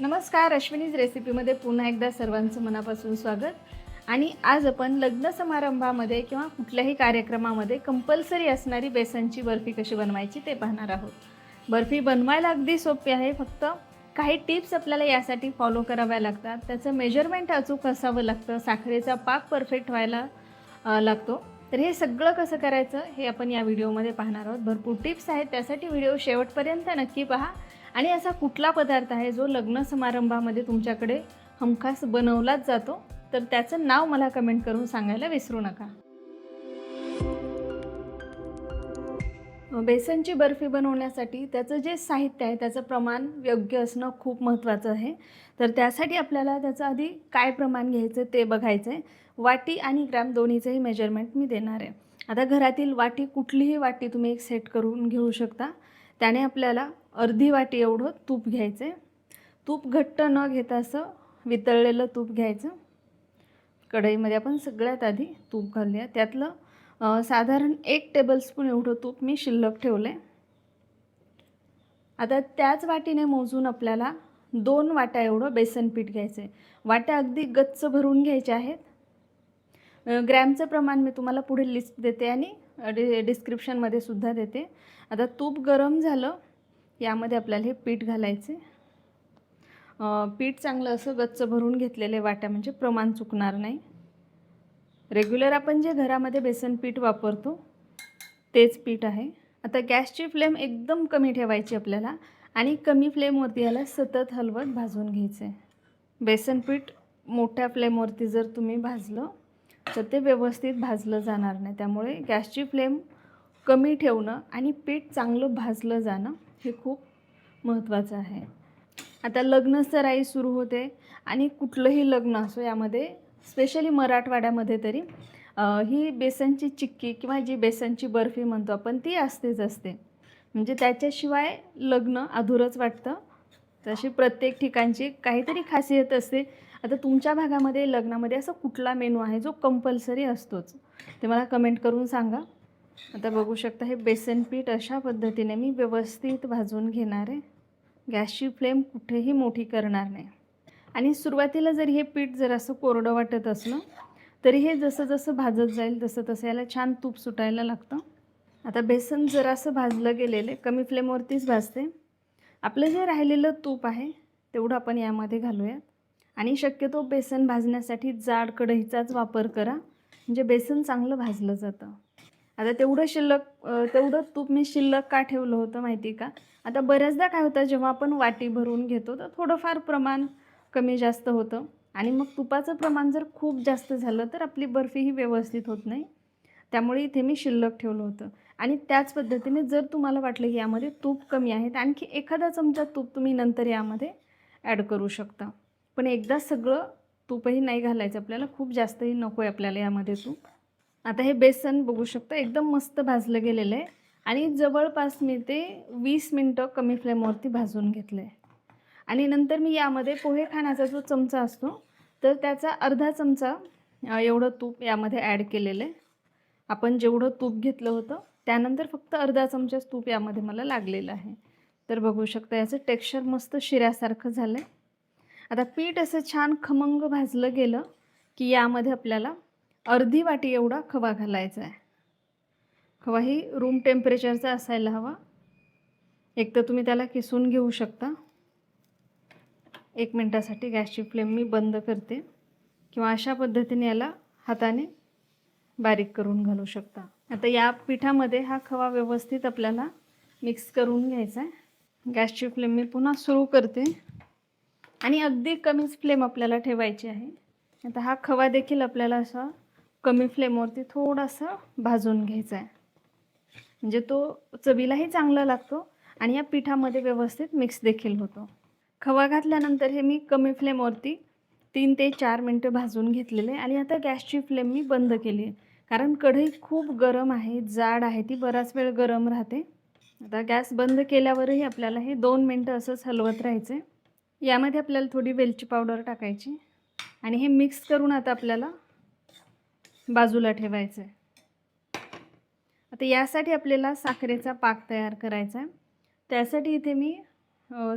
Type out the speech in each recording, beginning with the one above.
नमस्कार अश्विनीज रेसिपीमध्ये पुन्हा एकदा सर्वांचं मनापासून स्वागत. आणि आज आपण लग्न समारंभामध्ये किंवा कुठल्याही कार्यक्रमामध्ये कंपल्सरी असणारी बेसनची बर्फी कशी बनवायची ते पाहणार आहोत. बर्फी बनवायला अगदी सोपी आहे फक्त काही टिप्स आपल्याला यासाठी फॉलो कराव्या लागतात. त्याचं मेजरमेंट अचूक असावं लागतं साखरेचा पाक परफेक्ट व्हायला लागतो. तर हे सगळं कसं करायचं हे आपण या व्हिडिओमध्ये पाहणार आहोत. भरपूर टिप्स आहेत त्यासाठी व्हिडिओ शेवटपर्यंत नक्की पहा. आणि असा कुठला पदार्थ आहे जो लग्न समारंभामध्ये तुमच्याकडे हमखास बनवलाच जातो? तर त्याचं नाव मला कमेंट करून सांगायला विसरू नका. बेसनची बर्फी बनवण्यासाठी त्याचं जे साहित्य आहे त्याचं प्रमाण योग्य असणं खूप महत्त्वाचं आहे. तर त्यासाठी आपल्याला त्याचं आधी काय प्रमाण घ्यायचं ते बघायचं आहे वाटी आणि ग्रॅम दोन्हीचंही मेजरमेंट मी देणार आहे. आता घरातील वाटी कुठलीही वाटी तुम्ही एक सेट करून घेऊ शकता. त्याने आपल्याला अर्धी वाटी एवढं तूप घ्यायचं. आहे तूप घट्ट न घेता असं वितळलेलं तूप घ्यायचं. कढईमध्ये आपण सगळ्यात आधी तूप घालूया. त्यातलं साधारण एक टेबलस्पून एवढं तूप मी शिल्लक ठेवलं आहे आता त्याच वाटीने मोजून आपल्याला दोन वाट्या एवढं बेसन पीठ घ्यायचं आहे वाट्या अगदी गच्च भरून घ्यायच्या आहेत. ग्रॅमचं प्रमाण मी तुम्हाला पुढे लिस्ट देते आणि डि डिस्क्रिप्शनमध्ये सुद्धा देते. आता तूप गरम झालं यामध्ये आपल्याला हे पीठ घालायचे. पीठ चांगलं असं गच्च भरून घेतलेले वाट्या म्हणजे प्रमाण चुकणार नाही. रेग्युलर आपण जे घरामध्ये बेसन पीठ वापरतो तेच पीठ आहे. आता गॅसची फ्लेम एकदम कमी ठेवायची आपल्याला आणि कमी फ्लेमवरती याला सतत हलवत भाजून घ्यायचं. आहे बेसन पीठ मोठ्या फ्लेमवरती जर तुम्ही भाजलं तर ते व्यवस्थित भाजलं जाणार नाही. त्यामुळे गॅसची फ्लेम कमी ठेवणं आणि पीठ चांगलं भाजलं जाणं हे खूप महत्त्वाचं आहे. आता लग्न सराई सुरू होते आणि कुठलंही लग्न असो यामध्ये स्पेशली मराठवाड्यामध्ये तरी ही बेसनची चिक्की किंवा जी बेसनची बर्फी म्हणतो आपण ती असतेच असते. म्हणजे त्याच्याशिवाय लग्न अधुरंच वाटतं. तशी प्रत्येक ठिकाणची काहीतरी खासियत असते. आता तुमच्या भागामध्ये लग्नामध्ये असा कुठला मेनू आहे जो कंपल्सरी असतोच? ते मला कमेंट करून सांगा. आता बघू शकता हे बेसन पीठ अशा पद्धतीने मी व्यवस्थित भाजून घेणार आहे. गॅसची फ्लेम कुठेही मोठी करणार नाही. आणि सुरुवातीला जरी हे पीठ जर असं कोरडं वाटत असलं तरी हे जसं जसं भाजत जाईल तसं तसं याला छान तूप सुटायला लागतं. आता बेसन जरासं भाजलं गेलेलं आहे कमी फ्लेमवरतीच भाजते. आपलं जे राहिलेलं तूप आहे तेवढं आपण यामध्ये घालूयात. आणि शक्यतो बेसन भाजण्यासाठी जाड कढईचाच वापर करा. म्हणजे बेसन चांगलं भाजलं जातं. आता तेवढं शिल्लक तेवढं तूप मी शिल्लक का ठेवलं होतं माहिती का? आता बऱ्याचदा काय होतं जेव्हा आपण वाटी भरून घेतो तर थोडंफार प्रमाण कमी जास्त होतं. आणि मग तुपाचं प्रमाण जर खूप जास्त झालं तर आपली बर्फी ही व्यवस्थित होत नाही. त्यामुळे इथे मी शिल्लक ठेवलं होतं. आणि त्याच पद्धतीने जर तुम्हाला वाटलं की यामध्ये तूप कमी आहे तर आणखी एखादा चमचा तूप तुम्ही नंतर यामध्ये ॲड करू शकता. पण एकदा सगळं तूपही नाही घालायचं आपल्याला खूप जास्तही नको आहे आपल्याला यामध्ये तूप. आता हे बेसन बघू शकता एकदम मस्त भाजलं गेलेलं आहे. आणि जवळपास मी ते वीस मिनटं कमी फ्लेमवरती भाजून घेतलं आहे आणि नंतर मी यामध्ये पोहे खाण्याचा जो चमचा असतो तर त्याचा अर्धा चमचा एवढं तूप यामध्ये ॲड केलेलं आहे. आपण जेवढं तूप घेतलं होतं त्यानंतर फक्त अर्धा चमचाच तूप यामध्ये मला लागलेलं आहे. तर बघू शकता याचं टेक्स्चर मस्त शिऱ्यासारखं झालं आहे आता पीठ असं छान खमंग भाजलं गेलं की यामध्ये आपल्याला अर्धी वाटी एवढा खवा घालायचा आहे. खवा ही रूम टेम्परेचरचा असायला हवा. एक तर तुम्ही त्याला किसून घेऊ शकता. एक मिनटासाठी गॅसची फ्लेम मी बंद करते. किंवा अशा पद्धतीने याला हाताने बारीक करून घालू शकता. आता या पिठामध्ये हा खवा व्यवस्थित आपल्याला मिक्स करून घ्यायचा आहे. गॅसची फ्लेम मी पुन्हा सुरू करते. आणि अगदी कमीच फ्लेम आपल्याला ठेवायची आहे. आता हा खवा देखील आपल्याला असा कमी फ्लेमवरती थोडासा भाजून घ्यायचा आहे म्हणजे तो चवीलाही चांगला लागतो आणि या पिठामध्ये व्यवस्थित मिक्स देखील होतो. खवा घातल्यानंतर हे मी कमी फ्लेमवरती तीन ते चार मिनटं भाजून घेतलेले आणि आता गॅसची फ्लेम मी बंद केली आहे कारण कढई खूप गरम आहे जाड आहे ती बराच वेळ गरम राहते. आता गॅस बंद केल्यावरही आपल्याला हे दोन मिनटं असंच हलवत राहायचं आहे यामध्ये आपल्याला थोडी वेलची पावडर टाकायची आणि हे मिक्स करून आता आपल्याला बाजूला ठेवायचं आहे आता यासाठी आपल्याला साखरेचा पाक तयार करायचा आहे त्यासाठी इथे मी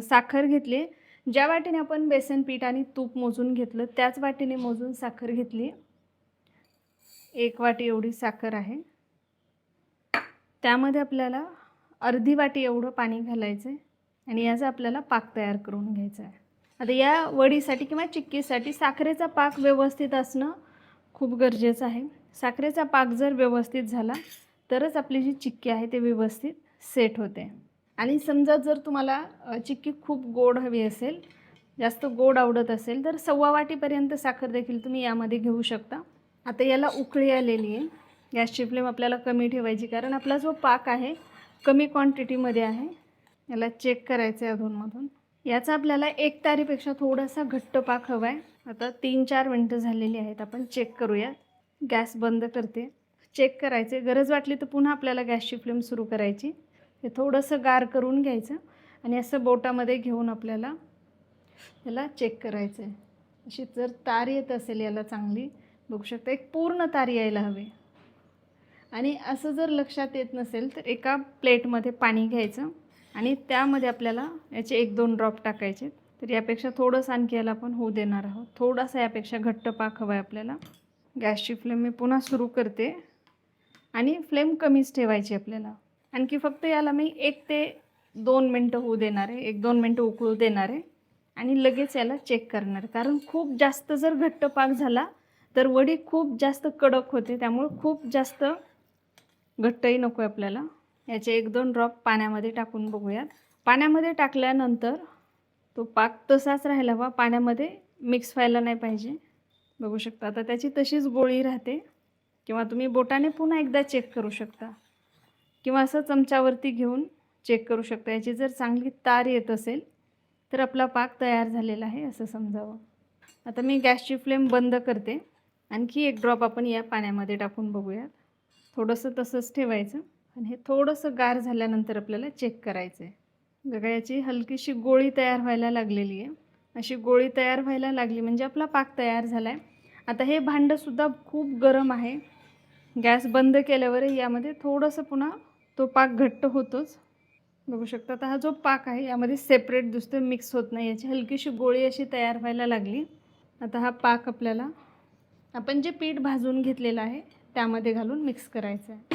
साखर घेतली. ज्या वाटेने आपण बेसन पीठ आणि तूप मोजून घेतलं त्याच वाटीने मोजून साखर घेतली. एक वाटी एवढी साखर आहे. त्यामध्ये आपल्याला अर्धी वाटी एवढं पाणी घालायचं आहे आणि याचा आपल्याला पाक तयार करून घ्यायचा आहे आता या वडीसाठी किंवा चिक्कीसाठी साखरेचा पाक व्यवस्थित असणं खूप गरजेचं आहे. साखरेचा पाक जर व्यवस्थित झाला तरच आपली जी चिक्की आहे ते व्यवस्थित सेट होते. आणि समजा जर तुम्हाला चिक्की खूप गोड हवी असेल जास्त गोड आवडत असेल तर सव्वा वाटीपर्यंत साखर देखील तुम्ही यामध्ये घेऊ शकता. आता याला उकळी आलेली आहे. गॅसची फ्लेम आपल्याला कमी ठेवायची कारण आपला जो पाक आहे कमी क्वांटिटीमध्ये आहे. याला चेक करायचं आहे अधूनमधून. याचा आपल्याला एक तारीपेक्षा थोडासा घट्ट पाक हवा आहे आता तीन चार मिनटं झालेली आहेत. आपण चेक करूया. गॅस बंद करते. चेक करायचे गरज वाटली तर पुन्हा आपल्याला गॅसची फ्लेम सुरू करायची. हे थोडंसं गार करून घ्यायचं आणि असं बोटामध्ये घेऊन आपल्याला याला चेक करायचं आहे अशी जर तार येत असेल याला चांगली बघू शकता एक पूर्ण तार यायला हवी. आणि असं जर लक्षात येत नसेल तर एका प्लेटमध्ये पाणी घ्यायचं आणि त्यामध्ये आपल्याला याचे एक दोन ड्रॉप टाकायचे. तर यापेक्षा थोडंसं आणखी याला आपण होऊ देणार आहोत. थोडासा यापेक्षा घट्ट पाक हवा आहे आपल्याला. गॅसची फ्लेम मी पुन्हा सुरू करते. आणि फ्लेम कमीच ठेवायची आपल्याला. आणखी फक्त याला मी एक ते दोन मिनटं होऊ देणार आहे. एक दोन मिनटं उकळू देणार आहे. आणि लगेच याला चेक करणार. कारण खूप जास्त जर घट्ट पाक झाला तर वडी खूप जास्त कडक होते. त्यामुळं खूप जास्त घट्टही नको आहे आपल्याला. याचे एक दोन ड्रॉप पाण्यामध्ये टाकून बघूयात. पाण्यामध्ये टाकल्यानंतर तो पाक तसाच राहायला हवा पाण्यामध्ये मिक्स व्हायला नाही पाहिजे. बघू शकता. आता त्याची तशीच गोळी राहते. किंवा तुम्ही बोटाने पुन्हा एकदा चेक करू शकता. किंवा असं चमच्यावरती घेऊन चेक करू शकता. याची जर चांगली तार येत असेल तर आपला पाक तयार झालेला आहे असं समजावं. आता मी गॅसची फ्लेम बंद करते. आणखी एक ड्रॉप आपण या पाण्यामध्ये टाकून बघूयात. थोडंसं तसंच ठेवायचं. आणि हे थोडंसं गार झाल्यानंतर आपल्याला चेक करायचं आहे बघा याची हलकीशी गोळी तयार व्हायला लागलेली आहे. अशी गोळी तयार व्हायला लागली म्हणजे आपला पाक तयार झाला आहे आता हे भांडंसुद्धा खूप गरम आहे. गॅस बंद केल्यावर यामध्ये थोडंसं पुन्हा तो पाक घट्ट होतोच. बघू शकता आता हा जो पाक आहे यामध्ये सेपरेट दुसरं मिक्स होत नाही. याची हलकीशी गोळी अशी तयार व्हायला लागली. आता हा पाक आपल्याला आपण जे पीठ भाजून घेतलेलं आहे त्यामध्ये घालून मिक्स करायचं आहे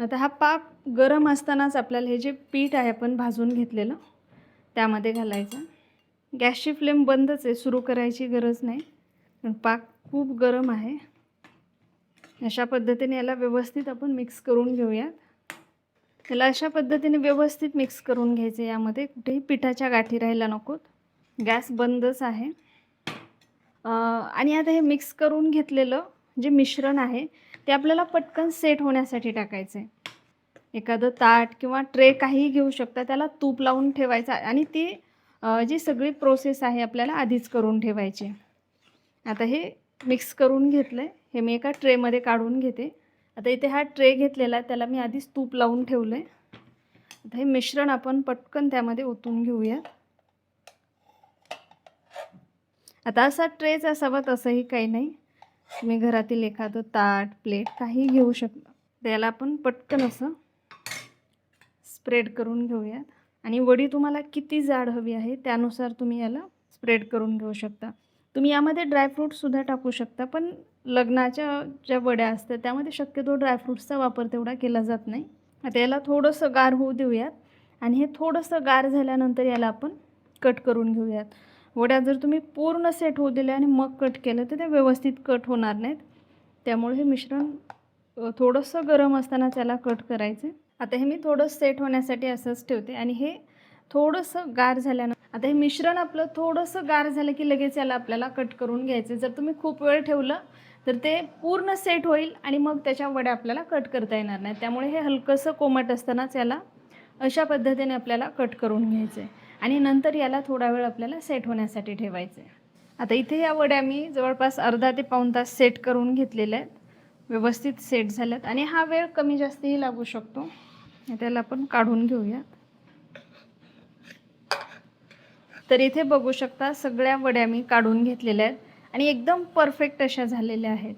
आता हा पाक गरम असतानाच आपल्याला हे जे पीठ आहे आपण भाजून घेतलेलं त्यामध्ये घालायचं. गॅसची फ्लेम बंदच आहे सुरू करायची गरज नाही. पण पाक खूप गरम आहे. अशा पद्धतीने याला व्यवस्थित आपण मिक्स करून घेऊयात. याला अशा पद्धतीने व्यवस्थित मिक्स करून घ्यायचे यामध्ये कुठेही पिठाच्या गाठी राहायला नकोत. गॅस बंदच आहे. आणि आता हे मिक्स करून घेतलेलं जे मिश्रण आहे ते आपल्याला पटकन सेट होण्यासाठी टाकायचं आहे एखादं ताट किंवा ट्रे काहीही घेऊ शकता त्याला तूप लावून ठेवायचं आणि ती जी सगळी प्रोसेस आहे आपल्याला आधीच करून ठेवायची आता हे मिक्स करून घेतलं आहे हे मी एका ट्रेमध्ये काढून घेते. आता इथे हा ट्रे घेतलेला आहे त्याला मी आधीच तूप लावून ठेवलं आहे आता हे मिश्रण आपण पटकन त्यामध्ये ओतून घेऊया. आता असा ट्रेच असावा तसंही काही नाही. तुम्ही घरातील एखादं ताट प्लेट काही घेऊ शकता त्याला आपण पटकन असं स्प्रेड करून घेऊयात. आणि वडी तुम्हाला किती जाड हवी आहे त्यानुसार तुम्ही याला स्प्रेड करून घेऊ शकता. तुम्ही यामध्ये ड्रायफ्रूटसुद्धा टाकू शकता पण लग्नाच्या ज्या वड्या असतात त्यामध्ये शक्यतो ड्रायफ्रूट्सचा वापर तेवढा केला जात नाही. आता याला थोडंसं गार होऊ देऊयात. आणि हे थोडंसं गार झाल्यानंतर याला आपण कट करून घेऊयात. वड्या जर तुम्ही पूर्ण सेट होऊ दिल्या आणि मग कट केलं तर ते व्यवस्थित कट होणार नाहीत. त्यामुळे हे मिश्रण थोडंसं गरम असताना त्याला कट करायचं. आता हे मी थोडं सेट होण्यासाठी असंच ठेवते आणि हे थोडंसं गार झाल्यानं आता हे मिश्रण आपलं थोडंसं गार झालं की लगेच याला आपल्याला कट करून घ्यायचं. जर तुम्ही खूप वेळ ठेवलं तर ते पूर्ण सेट होईल आणि मग त्याच्या वड्या आपल्याला कट करता येणार नाही त्यामुळे हे हलकंसं कोमट असतानाच याला अशा पद्धतीने आपल्याला कट करून घ्यायचं आहे आणि नंतर याला थोडा वेळ आपल्याला सेट होण्यासाठी ठेवायचं आहे आता इथे या वड्या मी जवळपास अर्धा ते पाऊण तास सेट करून घेतलेल्या आहेत. व्यवस्थित सेट झाल्यात. आणि हा वेळ कमी जास्तही लागू शकतो. त्याला आपण काढून घेऊयात. तर इथे बघू शकता सगळ्या वड्या मी काढून घेतलेल्या आहेत. आणि एकदम परफेक्ट अशा झालेल्या आहेत.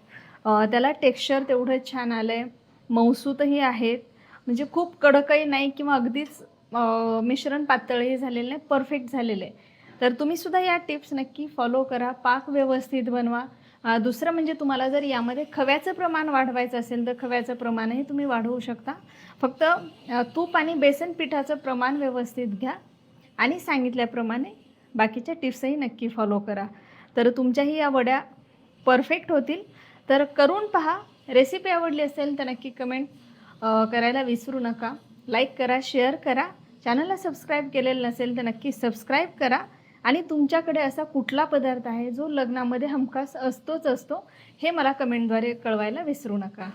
त्याला टेक्स्चर तेवढं छान आलं आहे मौसूतही आहेत. म्हणजे खूप कडकही नाही किंवा अगदीच मिश्रण पातळही झालेलं आहे परफेक्ट झालेलं. आहे तर तुम्ही सुद्धा या टिप्स नक्की फॉलो करा पाक व्यवस्थित बनवा. दुसरं म्हणजे तुम्हाला जर यामध्ये खव्याचं प्रमाण वाढवायचं असेल तर खव्याचं प्रमाणही तुम्ही वाढवू शकता. फक्त तूप आणि बेसन पिठाचं प्रमाण व्यवस्थित घ्या आणि सांगितल्याप्रमाणे बाकीच्या टिप्सही नक्की फॉलो करा. तर तुमच्याही या वड्या परफेक्ट होतील. तर करून पहा. रेसिपी आवडली असेल तर नक्की कमेंट करायला विसरू नका. लाईक करा शेअर करा. चॅनलला सबस्क्राईब केलेलं नसेल तर नक्की सबस्क्राईब करा. आणि तुमच्याकडे असा कुठला पदार्थ आहे जो लग्नामध्ये हमखास असतोच असतो हे मला कमेंटद्वारे कळवायला विसरू नका.